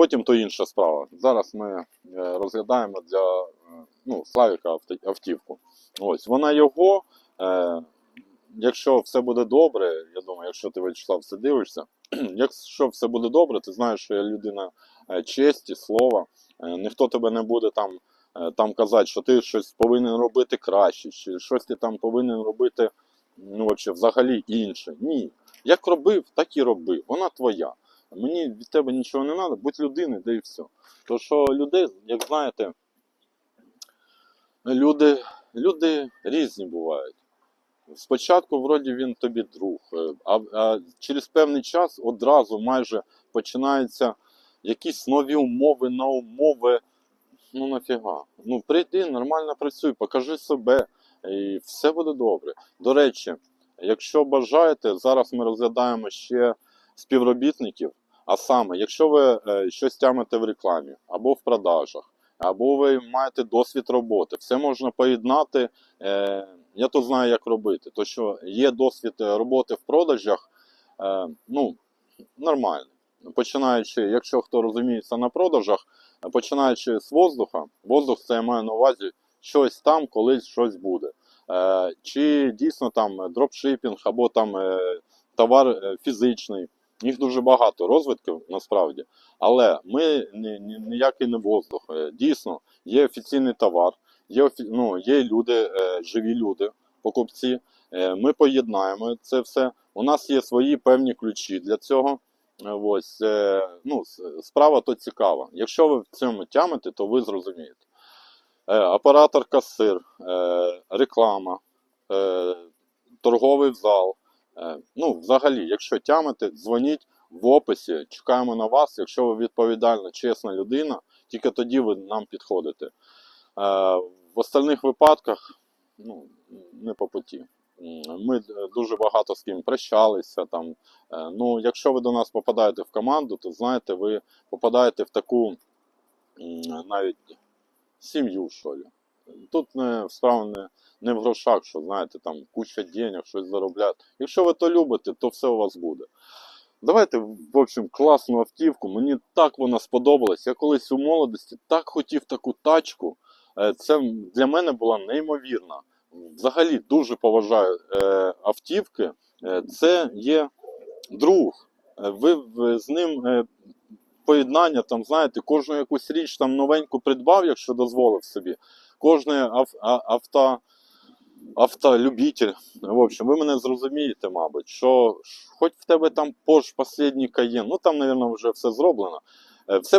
Потім то інша справа. Зараз ми е, розглядаємо для е, ну, Славіка автівку. Ось вона його. Е, якщо все буде добре, я думаю, якщо ти Вячеслав все дивишся, якщо все буде добре, ти знаєш, що я людина е, честі, слова. Ніхто тебе не буде там, там казати, що ти щось повинен робити краще, чи щось ти там повинен робити ну, взагалі інше. Ні. Як робив, так і роби. Вона твоя. Мені від тебе нічого не треба, будь людиною, де і все. То що людей, як знаєте, люди, люди різні бувають. Спочатку, вроді, він тобі друг, е, а, а через певний час одразу майже починаються якісь нові умови на умови. Ну нафіга. Ну прийди, нормально працюй, покажи себе, і все буде добре. До речі, якщо бажаєте, зараз ми розглядаємо ще співробітників. А саме, якщо ви е, щось тямите в рекламі або в продажах, або ви маєте досвід роботи, все можна поєднати. Е, я то знаю, як робити. То що є досвід е, роботи в продажах, ну нормально. Починаючи, якщо хто розуміється на продажах, починаючи з воздуха, воздух це я маю на увазі щось там, колись щось буде. Чи дійсно там дропшипінг, або там товар фізичний. Їх дуже багато розвитків насправді. Але ми ні, ні, ніякий не воздух. Е, Дійсно, є офіційний товар, є, ну, є люди, е, живі люди, покупці. Е, Ми поєднаємо це все. У нас є свої певні ключі для цього. Ось, ну, справа то цікава. Якщо ви в цьому тямите, то ви зрозумієте. Оператор касир, реклама, торговий зал. Е, Ну, взагалі, якщо тямите, дзвоніть в описі, чекаємо на вас. Якщо ви відповідальна, чесна людина, тільки тоді ви нам підходите. Е, В остальних випадках ну, не по путі. Ми е, дуже багато з ким прощалися. Там. Ну, якщо ви до нас попадаєте в команду, то знаєте, ви попадаєте в таку навіть сім'ю, що ли. Тут не справа не, не в грошах, що знаєте, там куча денег, щось заробляти. Якщо ви то любите, то все у вас буде. Давайте, в общем, класну автівку. Мені так вона сподобалась. Я колись у молодості так хотів таку тачку. Е, Це для мене була неймовірна. Взагалі дуже поважаю е, автівки. Е, Це є друг. Ви з ним поєднання, там, знаєте, кожну якусь річ там новеньку придбав, якщо дозволив собі. Кожне авто, автолюбитель. В общем, ви мене зрозумієте, мабуть, що хоч в тебе там Porsche последній каєн, ну там, мабуть, вже все зроблено. Е, Все